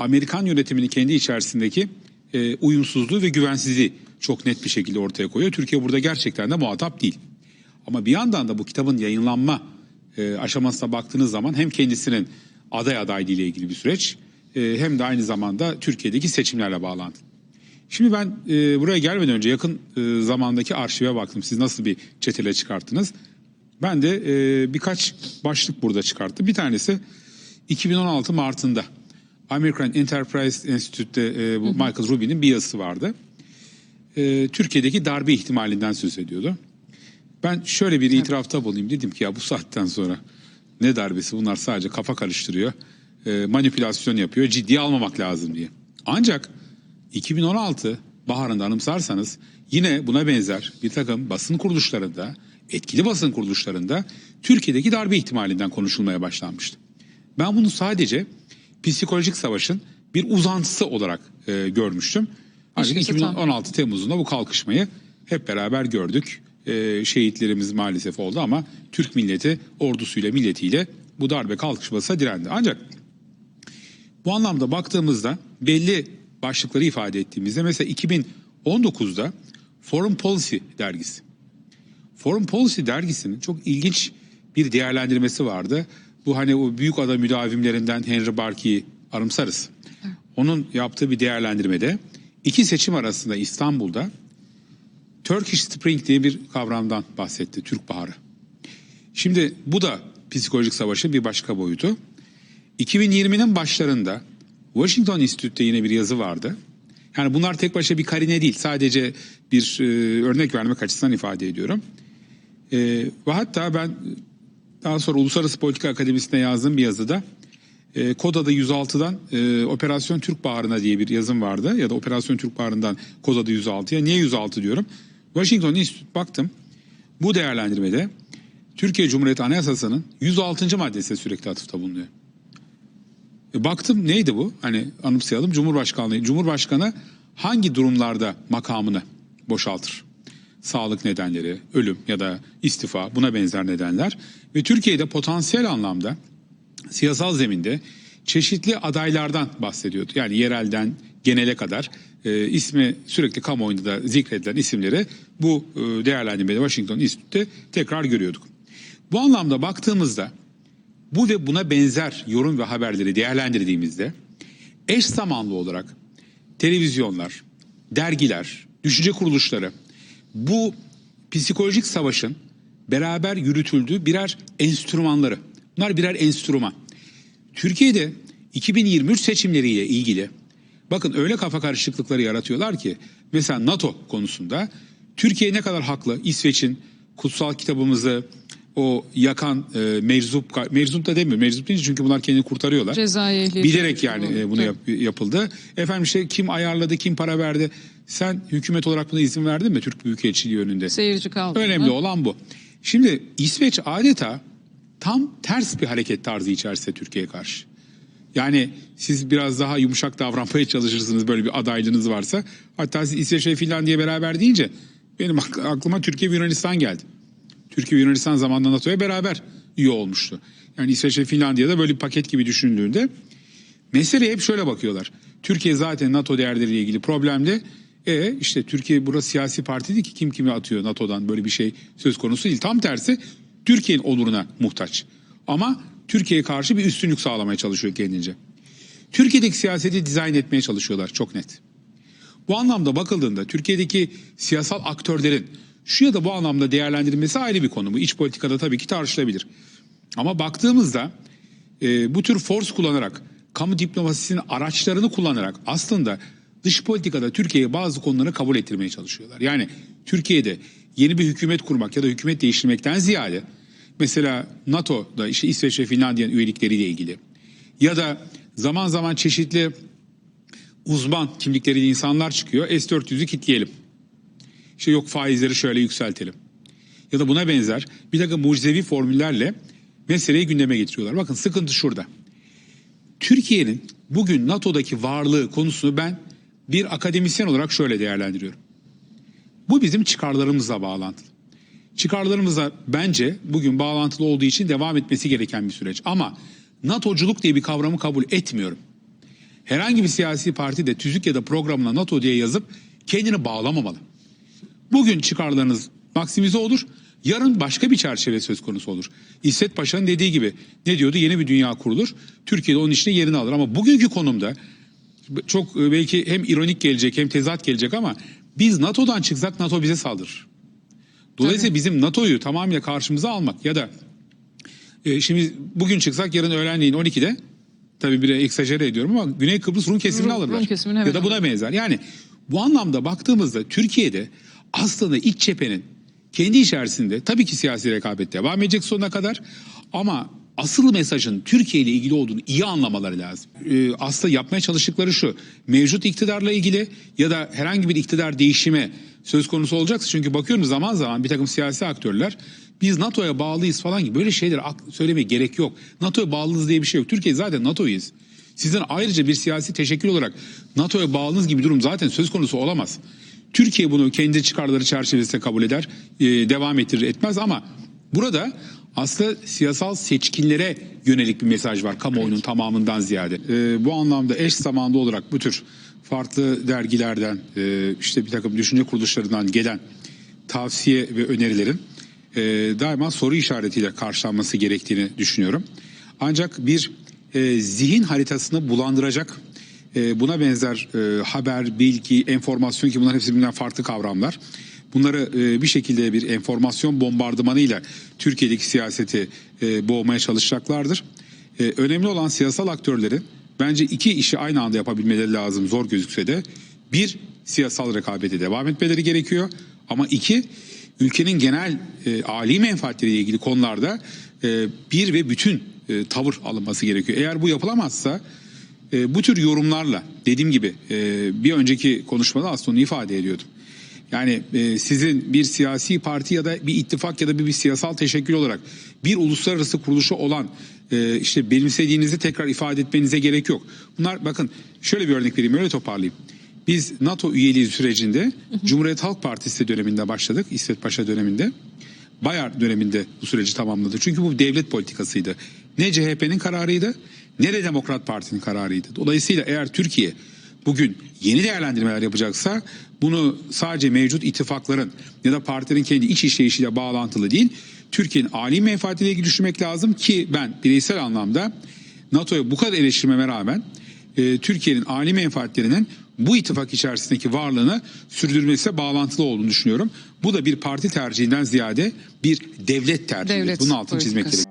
Amerikan yönetiminin kendi içerisindeki e, uyumsuzluğu ve güvensizliği çok net bir şekilde ortaya koyuyor. Türkiye burada gerçekten de muhatap değil. Ama bir yandan da bu kitabın yayınlanma e, aşamasına baktığınız zaman hem kendisinin aday adaylığı ile ilgili bir süreç e, hem de aynı zamanda Türkiye'deki seçimlerle bağlantılı. Şimdi ben e, buraya gelmeden önce yakın e, zamandaki arşive baktım. Siz nasıl bir çetele çıkarttınız? Ben de e, birkaç başlık burada çıkarttım. Bir tanesi 2016 Mart'ında American Enterprise Institute'te e, bu Michael Rubin'in bir yazısı vardı. E, Türkiye'deki darbe ihtimalinden söz ediyordu. Ben şöyle bir itirafta bulunayım. Dedim ki ya bu saatten sonra ne darbesi bunlar sadece kafa karıştırıyor. e, manipülasyon yapıyor. Ciddiye almamak lazım diye. Ancak 2016 baharında anımsarsanız yine buna benzer bir takım basın kuruluşlarında, etkili basın kuruluşlarında Türkiye'deki darbe ihtimalinden konuşulmaya başlanmıştı. Ben bunu sadece psikolojik savaşın bir uzantısı olarak e, görmüştüm. Ancak tam- 2016 Temmuz'unda bu kalkışmayı hep beraber gördük. E, şehitlerimiz maalesef oldu ama Türk milleti ordusuyla milletiyle bu darbe kalkışmasına direndi. Ancak bu anlamda baktığımızda belli başlıkları ifade ettiğimizde mesela 2019'da Foreign Policy dergisi. Foreign Policy dergisinin çok ilginç bir değerlendirmesi vardı. Bu hani o büyük ada müdavimlerinden Henry Barkey'i anımsarız. Onun yaptığı bir değerlendirmede iki seçim arasında İstanbul'da Turkish Spring diye bir kavramdan bahsetti. Türk Baharı. Şimdi bu da psikolojik savaşın bir başka boyutu. 2020'nin başlarında Washington Institute'te yine bir yazı vardı. Yani bunlar tek başına bir karine değil. Sadece bir e, örnek vermek açısından ifade ediyorum. E, ve hatta ben daha sonra Uluslararası Politika Akademisi'ne yazdığım bir yazıda e, Koda'da 106'dan e, Operasyon Türk Baharı'na diye bir yazım vardı. Ya da Operasyon Türk Baharı'ndan Koda'da 106'ya. Niye 106 diyorum? Washington Institute baktım. Bu değerlendirmede Türkiye Cumhuriyeti Anayasası'nın 106. maddesine sürekli atıfta bulunuyor. E, baktım neydi bu? Hani anımsayalım Cumhurbaşkanlığı. Cumhurbaşkanı hangi durumlarda makamını boşaltır? Sağlık nedenleri, ölüm ya da istifa buna benzer nedenler. Ve Türkiye'de potansiyel anlamda siyasal zeminde çeşitli adaylardan bahsediyordu. Yani yerelden genele kadar e, ismi sürekli kamuoyunda da zikredilen isimleri bu e, değerlendirmede Washington Institute'te tekrar görüyorduk. Bu anlamda baktığımızda bu ve buna benzer yorum ve haberleri değerlendirdiğimizde eş zamanlı olarak televizyonlar, dergiler, düşünce kuruluşları bu psikolojik savaşın beraber yürütüldüğü birer enstrümanları. Bunlar birer enstrüman. Türkiye'de 2023 seçimleriyle ilgili bakın öyle kafa karışıklıkları yaratıyorlar ki mesela NATO konusunda Türkiye ne kadar haklı? İsveç'in kutsal kitabımızı o yakan e, meczup meczup da demiyor. Meczup deyince çünkü bunlar kendini kurtarıyorlar. Cezai ehliyeti. Bilerek yani e, bunu yap- yapıldı. Efendim işte kim ayarladı, kim para verdi? Sen hükümet olarak buna izin verdin mi Türk Büyükelçiliği önünde? Seyirci kaldı. Önemli olan bu. Şimdi İsveç adeta tam ters bir hareket tarzı içerisinde Türkiye'ye karşı. Yani siz biraz daha yumuşak davranmaya çalışırsınız böyle bir adaylığınız varsa. Hatta siz İsveç ve Finlandiya beraber deyince benim ak- aklıma Türkiye ve Yunanistan geldi. Türkiye Yunanistan zamanında NATO'ya beraber üye olmuştu. Yani İsveç ve Finlandiya'da böyle bir paket gibi düşündüğünde meseleye hep şöyle bakıyorlar. Türkiye zaten NATO değerleriyle ilgili problemli. E işte Türkiye burası siyasi parti ki kim kimi atıyor NATO'dan böyle bir şey söz konusu değil. Tam tersi Türkiye'nin onuruna muhtaç. Ama Türkiye'ye karşı bir üstünlük sağlamaya çalışıyor kendince. Türkiye'deki siyaseti dizayn etmeye çalışıyorlar çok net. Bu anlamda bakıldığında Türkiye'deki siyasal aktörlerin şu ya da bu anlamda değerlendirilmesi ayrı bir konu. Bu iç politikada tabii ki tartışılabilir. Ama baktığımızda e, bu tür force kullanarak, kamu diplomasisinin araçlarını kullanarak aslında dış politikada Türkiye'ye bazı konuları kabul ettirmeye çalışıyorlar. Yani Türkiye'de yeni bir hükümet kurmak ya da hükümet değiştirmekten ziyade mesela NATO'da işte İsveç ve Finlandiya'nın üyelikleriyle ilgili ya da zaman zaman çeşitli uzman kimlikleriyle insanlar çıkıyor. S-400'ü kitleyelim. İşte yok faizleri şöyle yükseltelim. Ya da buna benzer bir takım mucizevi formüllerle meseleyi gündeme getiriyorlar. Bakın sıkıntı şurada. Türkiye'nin bugün NATO'daki varlığı konusunu ben bir akademisyen olarak şöyle değerlendiriyorum. Bu bizim çıkarlarımızla bağlantılı. Çıkarlarımızla bence bugün bağlantılı olduğu için devam etmesi gereken bir süreç. Ama NATO'culuk diye bir kavramı kabul etmiyorum. herhangi bir siyasi parti de tüzük ya da programına NATO diye yazıp kendini bağlamamalı. Bugün çıkarlarınız maksimize olur. Yarın başka bir çerçeve söz konusu olur. İsmet Paşa'nın dediği gibi ne diyordu? Yeni bir dünya kurulur. Türkiye de onun içine yerini alır. Ama bugünkü konumda çok e, belki hem ironik gelecek hem tezat gelecek ama biz NATO'dan çıksak NATO bize saldırır. Dolayısıyla bizim NATO'yu tamamıyla karşımıza almak ya da e, şimdi bugün çıksak yarın öğlenleyin 12'de tabii bir eksajere ediyorum ama Güney Kıbrıs Rum kesimini Rum- alırlar. Rum kesimini ya da buna benzer. Yani bu anlamda baktığımızda Türkiye'de aslında iç cephenin kendi içerisinde tabii ki siyasi rekabet devam edecek sonuna kadar ama asıl mesajın Türkiye ile ilgili olduğunu iyi anlamaları lazım. Ee, aslında yapmaya çalıştıkları şu. Mevcut iktidarla ilgili ya da herhangi bir iktidar değişimi söz konusu olacaksa çünkü bakıyorum zaman zaman bir takım siyasi aktörler biz NATO'ya bağlıyız falan gibi böyle şeyler söylemeye gerek yok. NATO'ya bağlıyız diye bir şey yok. Türkiye zaten NATO'yuz. Sizin ayrıca bir siyasi teşekkül olarak NATO'ya bağlınız gibi durum zaten söz konusu olamaz. Türkiye bunu kendi çıkarları çerçevesinde kabul eder, e, devam ettirir etmez ama burada aslında siyasal seçkinlere yönelik bir mesaj var kamuoyunun tamamından ziyade. E, bu anlamda eş zamanlı olarak bu tür farklı dergilerden, e, işte bir takım düşünce kuruluşlarından gelen tavsiye ve önerilerin e, daima soru işaretiyle karşılanması gerektiğini düşünüyorum. Ancak bir e, zihin haritasını bulandıracak e, buna benzer e, haber, bilgi, enformasyon ki bunlar hepsi birbirinden farklı kavramlar. Bunları e, bir şekilde bir enformasyon bombardımanıyla Türkiye'deki siyaseti e, boğmaya çalışacaklardır. E, önemli olan siyasal aktörlerin bence iki işi aynı anda yapabilmeleri lazım zor gözükse de. Bir, siyasal rekabete devam etmeleri gerekiyor. Ama iki, ülkenin genel e, âli menfaatleriyle ilgili konularda e, bir ve bütün e, tavır alınması gerekiyor. Eğer bu yapılamazsa e, bu tür yorumlarla dediğim gibi e, bir önceki konuşmada aslında onu ifade ediyordum. Yani e, sizin bir siyasi parti ya da bir ittifak ya da bir, bir siyasal teşekkül olarak bir uluslararası kuruluşu olan e, işte benimsediğinizi tekrar ifade etmenize gerek yok. Bunlar bakın şöyle bir örnek vereyim öyle toparlayayım. Biz NATO üyeliği sürecinde Cumhuriyet Halk Partisi döneminde başladık İsmet Paşa döneminde. Bayar döneminde bu süreci tamamladı. Çünkü bu devlet politikasıydı. Ne CHP'nin kararıydı ne de Demokrat Parti'nin kararıydı. Dolayısıyla eğer Türkiye bugün yeni değerlendirmeler yapacaksa bunu sadece mevcut ittifakların ya da partilerin kendi iç işleyişiyle bağlantılı değil, Türkiye'nin âli menfaatiyle ilgili düşünmek lazım ki ben bireysel anlamda NATO'ya bu kadar eleştirmeme rağmen e, Türkiye'nin âli menfaatlerinin bu ittifak içerisindeki varlığını sürdürmesiyle bağlantılı olduğunu düşünüyorum. Bu da bir parti tercihinden ziyade bir devlet tercihi. Devlet Bunun altını çizmek gerekiyor.